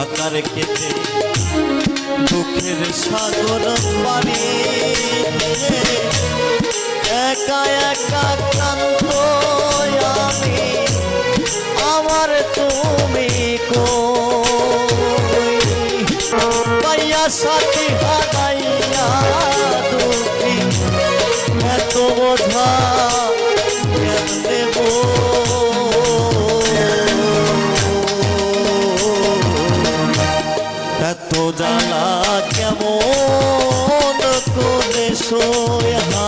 সাঁতার কেটে দুঃখের সাগর পানি একা একা ক্লান্ত আমি, আমার তুমি কই? পাইয়া সাথী হারাইয়া দুঃখী, এত বোঝা কেমন করে সোয়া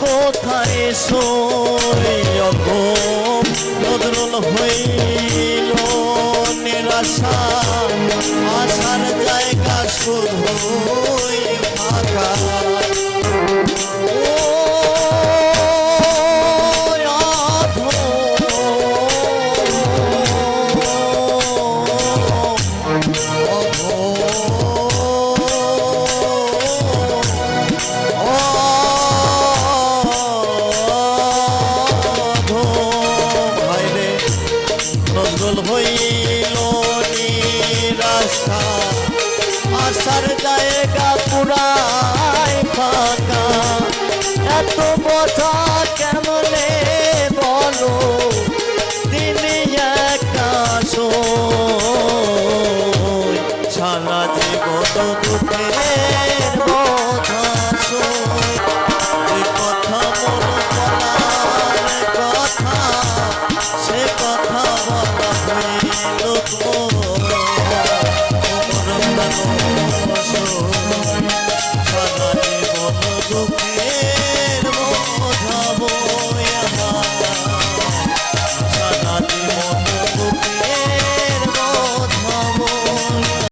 কোথায় সৈয়ম নজরুল হইল নিরাশা আশার জায়গা শুধু ফাঁকা। হইল নিরাশা আসার জায়গা পুরাই ফাঁকা। এত বোঝা কেমনে বলো? দিনে একা সারা জীবন দুঃখের সারা জীবন দুঃখে